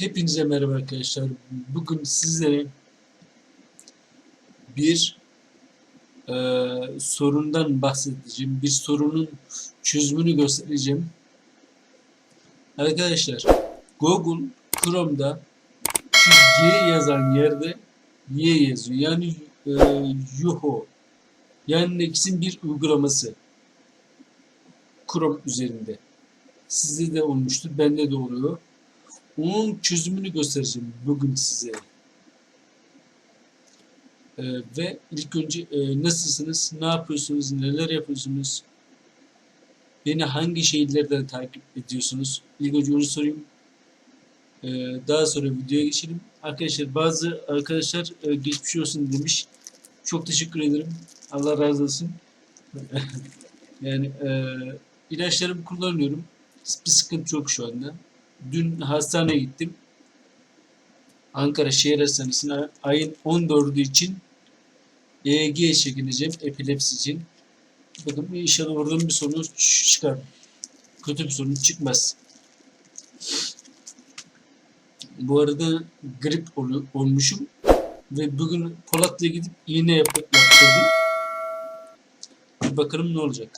Hepinize merhaba arkadaşlar. Bugün sizlere bir e, sorundan bahsedeceğim. Bir sorunun çözümünü göstereceğim. Arkadaşlar Google Chrome'da şu Y yazan yerde Y yazıyor. Yani e, Yuho. Yani Next'in bir uygulaması. Chrome üzerinde. Sizde de olmuştur. Bende de oluyor. Onun çözümünü göstereceğim bugün size. Ee, ve ilk önce e, nasılsınız, ne yapıyorsunuz, neler yapıyorsunuz, beni hangi şehirlerden takip ediyorsunuz? İlk önce onu sorayım. Ee, daha sonra videoya geçelim. Arkadaşlar bazı arkadaşlar e, geçmiş olsun demiş. Çok teşekkür ederim. Allah razı olsun. yani e, ilaçlarımı kullanıyorum. Bir sıkıntı yok şu anda. Dün hastaneye gittim. Ankara Şehir Hastanesi'ne ayın 14'ü için EEG çekileceğim epilepsi için. Bakın inşallah oradan bir sonuç çıkar. Kötü bir sonuç çıkmaz. Bu arada grip ol- olmuşum ve bugün Polatlı'ya gidip iğne yap yaptırdım. Bir bakalım ne olacak.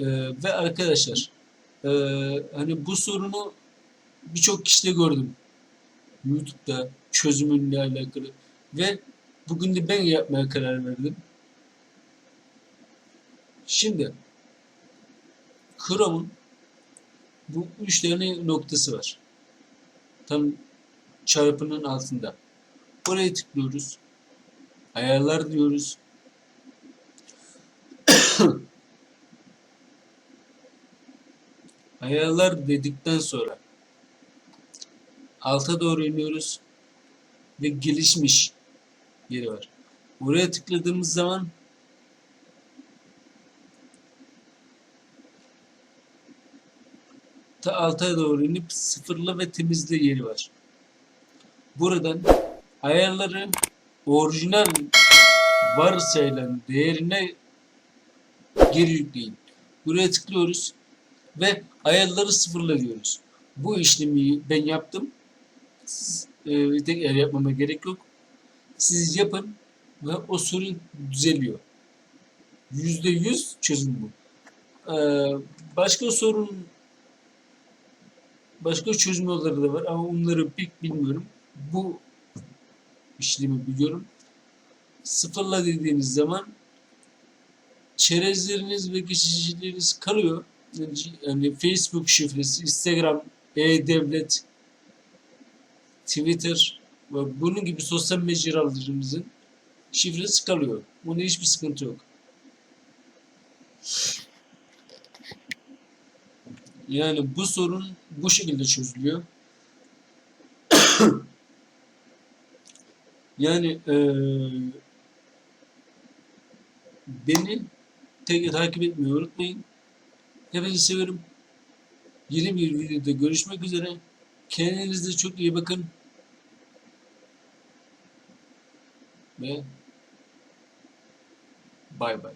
Ee, ve arkadaşlar ee, hani bu sorunu birçok kişide gördüm. YouTube'da çözümünle alakalı ve bugün de ben yapmaya karar verdim. Şimdi Chrome'un bu üç tane noktası var. Tam çarpının altında. Oraya tıklıyoruz. Ayarlar diyoruz. Ayarlar dedikten sonra alta doğru iniyoruz ve gelişmiş yeri var. Buraya tıkladığımız zaman ta alta doğru inip sıfırla ve temizle yeri var. Buradan ayarları orijinal varsayılan değerine geri yükleyin. Buraya tıklıyoruz ve ayarları sıfırla diyoruz. Bu işlemi ben yaptım. Siz, e, tekrar yapmama gerek yok. Siz yapın ve o sorun düzeliyor. Yüzde yüz çözüm bu. Ee, başka sorun başka çözüm yolları da var ama onları pek bilmiyorum. Bu işlemi biliyorum. Sıfırla dediğiniz zaman çerezleriniz ve geçicileriniz kalıyor yani Facebook şifresi, Instagram, e-devlet, Twitter ve bunun gibi sosyal mecralarımızın şifresi kalıyor. Bunda hiçbir sıkıntı yok. Yani bu sorun bu şekilde çözülüyor. yani eee beni tek takip etmeyi unutmayın. Hepinizi seviyorum. Yeni bir videoda görüşmek üzere. Kendinize çok iyi bakın. Ve bay bay.